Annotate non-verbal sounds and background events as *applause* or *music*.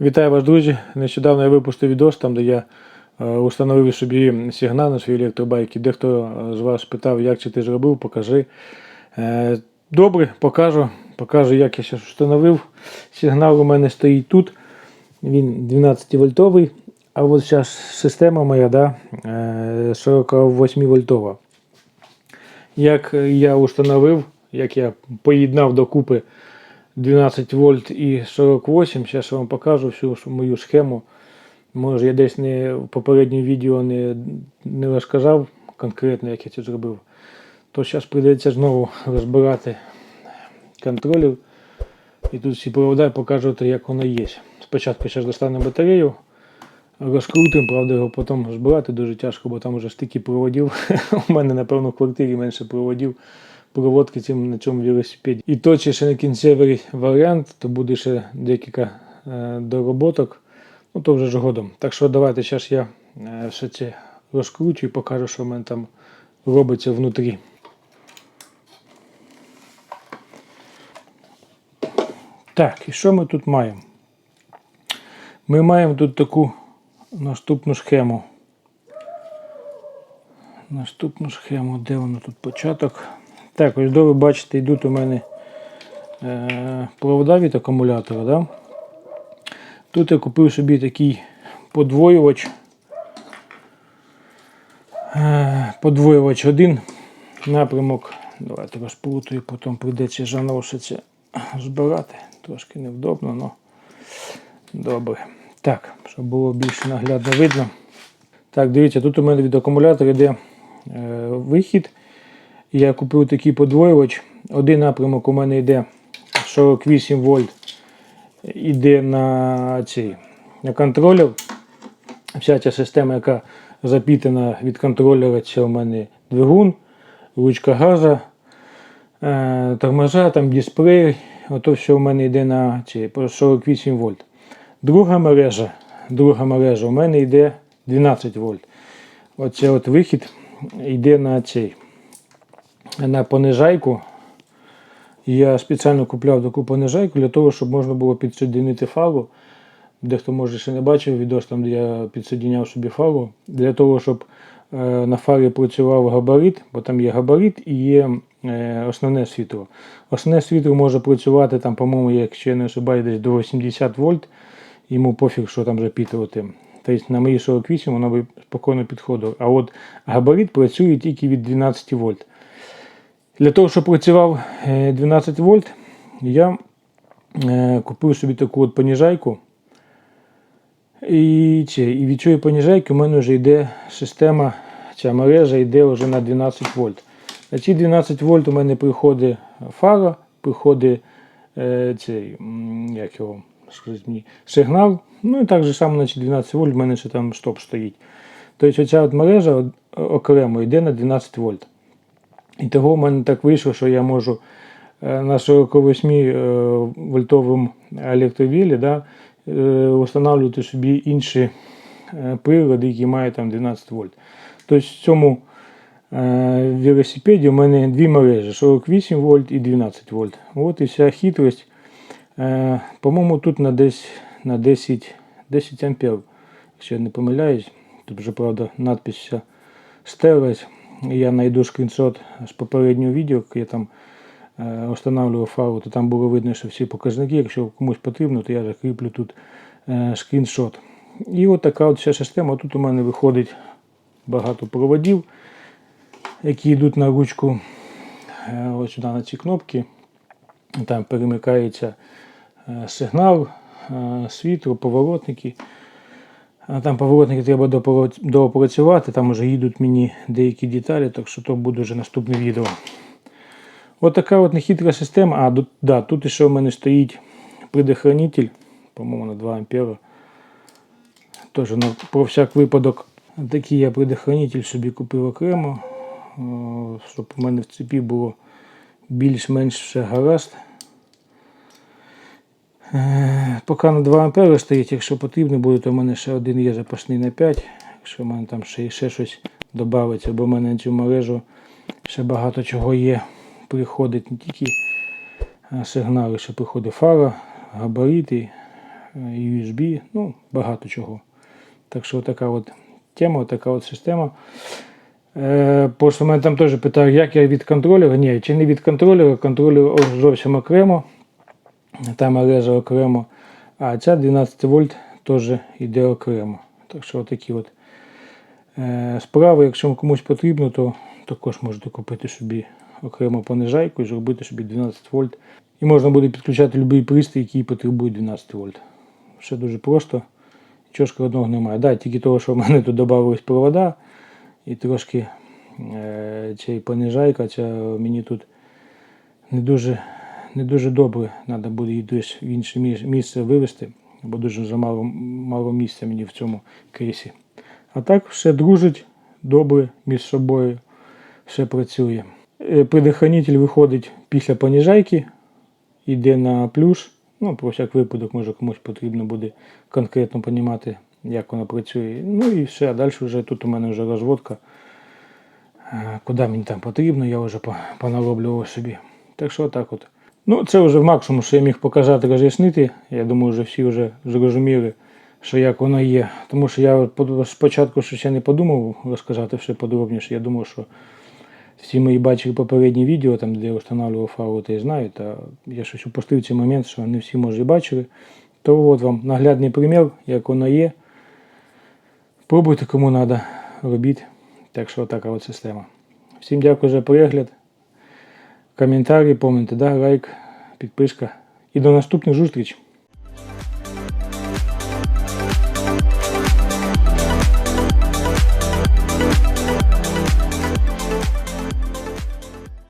Вітаю вас, друзі! Нещодавно я випустив відос, там, де я е, установив собі сигнал на свій електробайк. І Дехто е, з вас питав, як це ти зробив, покажи. Е, Добре, покажу. Покажу, як я зараз встановив. Сигнал у мене стоїть тут. Він 12 вольтовий. А от зараз система моя да, е, 48 вольтова. Як я установив, як я поєднав докупи 12 вольт і 48. Зараз я вам покажу всю мою схему. Може, я десь не в попередньому відео не, не розказав конкретно, як я це зробив. То зараз прийдеться знову розбирати контролер. І тут всі провода показувати, як воно є. Спочатку зараз достанемо батарею, розкрутимо, правда, його потім збирати дуже тяжко, бо там вже стільки проводів. *laughs* У мене, напевно, в квартирі менше проводів проводки цим на цьому велосипеді. І то, чи ще не кінцевий варіант, то буде ще декілька е, дороботок. Ну то вже згодом. Так що давайте зараз я е, все це розкручу і покажу, що в мене там робиться внутрі. Так, і що ми тут маємо? Ми маємо тут таку наступну схему. Наступну схему, де воно тут початок? Так, ось до ви бачите, йдуть у мене е, провода від акумулятора. Да? Тут я купив собі такий подвоювач. Е, подвоювач один напрямок. Давайте розплутаю, потім прийдеться заново збирати. Трошки невдобно, але добре. Так, щоб було більше наглядно видно. Так, дивіться, тут у мене від акумулятора йде е, вихід. Я купив такий подвоювач. Один напрямок у мене йде 48 вольт. Іде на цей на контролер. Вся ця система, яка запітана від контролера, це у мене двигун, ручка газа, е, тормоза, там дисплей. Ото все у мене йде на ці, 48 вольт. Друга мережа, друга мережа у мене йде 12 вольт. Оце от вихід йде на цей на понижайку. Я спеціально купляв таку понижайку для того, щоб можна було підсоединити фару. Дехто може ще не бачив відос, там де я підсоединяв собі фару. Для того, щоб е, на фарі працював габарит, бо там є габарит і є е, основне світло. Основне світло може працювати, там, по-моєму, якщо я не ошибаюсь, десь до 80 вольт. Йому пофіг, що там запитувати. Тобто на мої 48 воно би спокійно підходило. А от габарит працює тільки від 12 вольт. Для того, щоб працював е, 12 вольт, я е, купив собі таку от поніжайку. І, і від цієї поніжайки у мене вже йде система, ця мережа йде вже на 12 вольт. На ці 12 вольт у мене приходить фара, приходить е, цей, як його, скажіть мені, сигнал. Ну і так же само на ці 12 вольт в мене ще там стоп стоїть. Тобто оця от мережа окремо йде на 12 вольт. І того в мене так вийшло, що я можу е, на 48 е, вольтовому електровілі да, е, встановлювати собі інші прилади, які мають там 12 вольт. Тобто в цьому велосипеді у мене дві мережі 48 вольт і 12 вольт. От і вся хитрість. Е, По-моєму, тут на десь на 10, 10 ампер, якщо я не помиляюсь. Тут правда, надпись стерлась. Я знайду скріншот з попереднього відео, я там е, встановлював фару, то там було видно, що всі показники. Якщо комусь потрібно, то я закріплю тут е, скріншот. І от така от вся система. Тут у мене виходить багато проводів, які йдуть на ручку е, ось сюди на ці кнопки. Там перемикається е, сигнал, е, світло, поворотники. А Там поворотники треба доопрацювати, там вже їдуть мені деякі деталі, так що то буде вже наступне відео. От така от нехитра система. А, да, тут ще в мене стоїть предохранитель, по-моєму, на 2 ампера. Теж на, про всяк випадок. Такий я предохранитель собі купив окремо, щоб у мене в цепі було більш-менш все гаразд. Е, Поки на 2 ампери стоїть, якщо потрібно буде, то в мене ще один є запасний на 5. Якщо в мене там ще, ще щось додається, бо в мене на цю мережу ще багато чого є. Приходить не тільки е, сигнали, ще приходить фара, габарити, е, USB, ну, багато чого. Так що така от тема, така от система. Е, Просто мене там теж питали, як я від контролера. Ні, чи не від контролера, контролер зовсім окремо, та мережа окремо, а ця 12 вольт теж йде окремо. Так що такі от е, справи, якщо комусь потрібно, то також можете купити собі окрему понижайку і зробити собі 12 вольт. І можна буде підключати будь-який пристрій, який потребує 12 вольт. Все дуже просто. Нічого складного немає. Да, тільки того, що в мене тут додавались провода і трошки е, цей понижайка, ця мені тут не дуже, не дуже добре. Треба буде її десь в інше місце вивезти, бо дуже замало мало місця мені в цьому кейсі. А так все дружить добре між собою, все працює. Е, Предохранитель виходить після понижайки, йде на плюс. Ну, про всяк випадок, може комусь потрібно буде конкретно розуміти, як воно працює. Ну і все, а далі вже тут у мене вже розводка. Е, Куди мені там потрібно, я вже по- понароблював собі. Так що так от. Ну, це вже максимум, що я міг показати, роз'яснити. Я думаю, вже всі вже зрозуміли, що як воно є. Тому що я спочатку ще не подумав розказати все подробніше. Я думав, що всі мої бачили попередні відео, там, де я встановлював фару, то і знають, а я щось упустив цей момент, що не всі може бачили. То от вам наглядний примір, як воно є. Пробуйте, кому треба, робіть. Так що така от система. Всім дякую за перегляд. Коментарі, помните, да, лайк, підписка. І до наступних зустрічей.